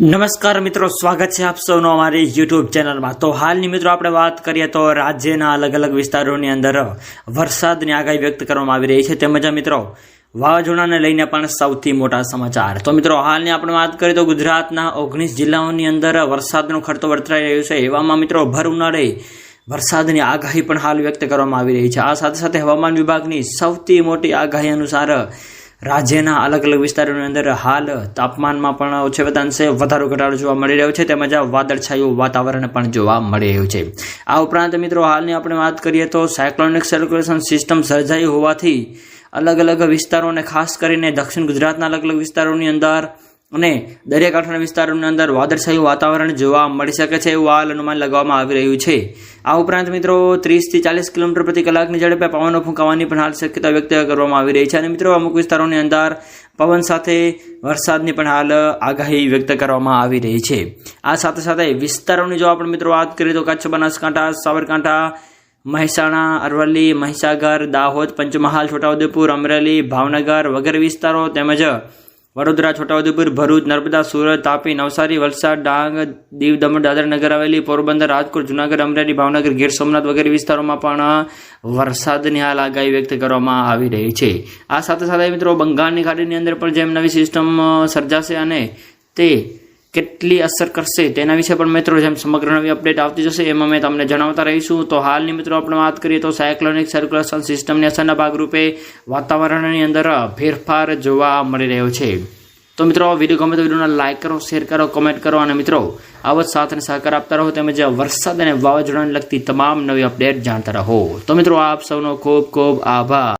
નમસ્કાર મિત્રો, સ્વાગત છે આપ સૌનો અમારી યુટ્યુબ ચેનલમાં. તો હાલની મિત્રો આપણે વાત કરીએ તો રાજ્યના અલગ અલગ વિસ્તારોની અંદર વરસાદની આગાહી વ્યક્ત કરવામાં આવી રહી છે. તેમજ મિત્રો, વાવાઝોડાને લઈને પણ સૌથી મોટા સમાચાર. તો મિત્રો, હાલની આપણે વાત કરીએ તો ગુજરાતના ઓગણીસ જિલ્લાઓની અંદર વરસાદનો ખર્ચો વર્તાઈ રહ્યો છે. એવામાં મિત્રો, ભર ઉનાળે વરસાદની આગાહી પણ હાલ વ્યક્ત કરવામાં આવી રહી છે. આ સાથે સાથે હવામાન વિભાગની સૌથી મોટી આગાહી અનુસાર રાજ્યના અલગ અલગ વિસ્તારોની અંદર હાલ તાપમાનમાં પણ ઓછે અંશે વધારો ઘટાડો જોવા મળી રહ્યો છે, તેમજ વાદળછાયું વાતાવરણ પણ જોવા મળી રહ્યું છે. આ ઉપરાંત મિત્રો, હાલની આપણે વાત કરીએ તો સાયક્લોનિક સર્ક્યુલેશન સિસ્ટમ સર્જાઈ હોવાથી અલગ અલગ વિસ્તારોને ખાસ કરીને દક્ષિણ ગુજરાતના અલગ અલગ વિસ્તારોની અંદર અને દરિયાકાંઠાના વિસ્તારોની અંદર વાદળછાયું વાતાવરણ જોવા મળી શકે છે એવું હાલ અનુમાન લગાવવામાં આવી રહ્યું છે. આ ઉપરાંત મિત્રો, ત્રીસથી ચાલીસ કિલોમીટર પ્રતિ કલાકની ઝડપે પવનો ફૂંકાવાની પણ હાલ શક્યતા વ્યક્ત કરવામાં આવી રહી છે અને મિત્રો, અમુક વિસ્તારોની અંદર પવન સાથે વરસાદની પણ હાલ આગાહી વ્યક્ત કરવામાં આવી રહી છે. આ સાથે સાથે વિસ્તારોની જો આપણે મિત્રો વાત કરીએ તો કચ્છ, બનાસકાંઠા, સાબરકાંઠા, મહેસાણા, અરવલ્લી, મહીસાગર, દાહોદ, પંચમહાલ, છોટાઉદેપુર, અમરેલી, ભાવનગર વગેરે વિસ્તારો તેમજ વડોદરા, છોટાઉદેપુર, ભરૂચ, નર્મદા, સુરત, તાપી, નવસારી, વલસાડ, ડાંગ, દીવ, દમણ દાદરાનગર હવેલી પોરબંદર, રાજકોટ, જુનાગઢ, અમરેલી, ભાવનગર, ગીર સોમનાથ વગેરે વિસ્તારોમાં પણ વરસાદની હાલ આગાહી વ્યક્ત કરવામાં આવી રહી છે. આ સાથે સાથે મિત્રો બંગાળની ખાડીની અંદર પણ જેમ નવી સિસ્ટમ સર્જાશે અને તે કેટલી અસર કરશે? તેના વિશે પણ મિત્રો જેમ સમગ્ર નવી અપડેટ આવતી જશે, એમાં મેં તમને જણાવતા રહીશું. તો હાલની મિત્રો આપણે વાત કરીએ તો સાયક્લોનિક સર્ક્યુલેશન સિસ્ટમની અસરના ભાગરૂપે વાતાવરણની અંદર ફેરફાર જોવા મળી રહ્યો છે. તો મિત્રો વીડિયો ગમે તો વિડીયોને લાઇક કરો શેર કરો કમેન્ટ કરો અને મિત્રો, આવો જ સાથ અને સહકાર આપતા રહો તેમજ વરસાદ અને વાવાઝોડાને લગતી તમામ નવી અપડેટ જાણતા રહો. તો મિત્રો, આપ સૌનો ખૂબ ખૂબ આભાર.